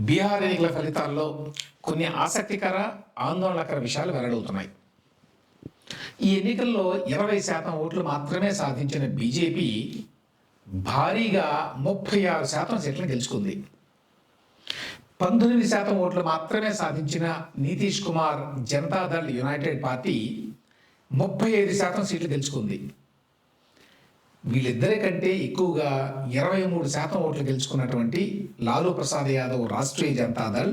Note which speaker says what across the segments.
Speaker 1: బీహార్ ఎన్నికల ఫలితాల్లో కొన్ని ఆసక్తికర ఆందోళనకర విషయాలు వెల్లడవుతున్నాయి. ఈ ఎన్నికల్లో ఇరవై శాతం ఓట్లు మాత్రమే సాధించిన బీజేపీ భారీగా ముప్పై ఆరు శాతం సీట్లను గెలుచుకుంది. పంతొమ్మిది శాతం ఓట్లు మాత్రమే సాధించిన నితీష్ కుమార్ జనతాదళ్ యునైటెడ్ పార్టీ ముప్పై ఐదు శాతం సీట్లు గెలుచుకుంది. వీళ్ళిద్దరి కంటే ఎక్కువగా ఇరవై మూడు శాతం ఓట్లు గెలుచుకున్నటువంటి లాలూ ప్రసాద్ యాదవ్ రాష్ట్రీయ జనతాదళ్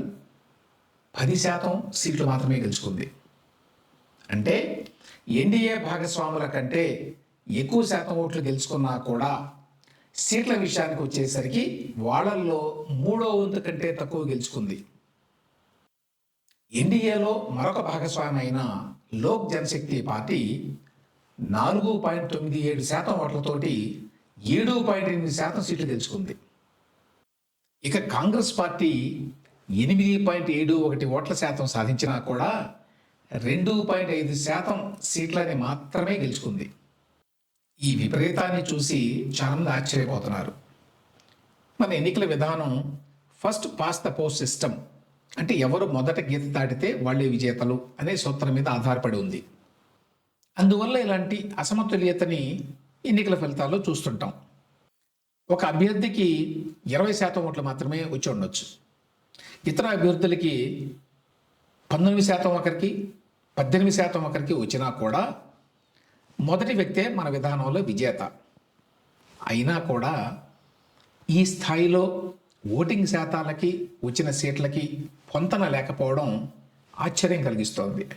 Speaker 1: పది శాతం సీట్లు మాత్రమే గెలుచుకుంది. అంటే ఎన్డీఏ భాగస్వాముల కంటే ఎక్కువ శాతం ఓట్లు గెలుచుకున్నా కూడా సీట్ల విషయానికి వచ్చేసరికి వాళ్ళల్లో మూడో వంతు కంటే తక్కువ గెలుచుకుంది. ఎన్డీఏలో మరొక భాగస్వామి అయిన లోక్ జనశక్తి పార్టీ నాలుగు పాయింట్ తొమ్మిది ఏడు శాతం ఓట్లతోటి ఏడు పాయింట్ ఎనిమిది శాతం సీట్లు గెలుచుకుంది. ఇక కాంగ్రెస్ పార్టీ ఎనిమిది పాయింట్ ఏడు ఒకటి ఓట్ల శాతం సాధించినా కూడా రెండు పాయింట్ ఐదు శాతం సీట్లని మాత్రమే గెలుచుకుంది. ఈ విపరీతాన్ని చూసి చాలామంది ఆశ్చర్యపోతున్నారు. మన ఎన్నికల విధానం first past the post system అంటే ఎవరు మొదట గీత దాటితే వాళ్ళే విజేతలు అనే సూత్రం మీద ఆధారపడి ఉంది. అందువల్ల ఇలాంటి అసమతుల్యతని ఎన్నికల ఫలితాల్లో చూస్తుంటాం. ఒక అభ్యర్థికి ఇరవై శాతం ఓట్లు మాత్రమే వచ్చి ఉండొచ్చు. ఇతర అభ్యర్థులకి పంతొమ్మిది శాతం ఒకరికి పద్దెనిమిది శాతం ఒకరికి వచ్చినా కూడా మొదటి వ్యక్తే మన విధానంలో విజేత. అయినా కూడా ఈ స్థాయిలో ఓటింగ్ శాతాలకి వచ్చిన సీట్లకి పొంతన లేకపోవడం ఆశ్చర్యం కలిగిస్తోంది.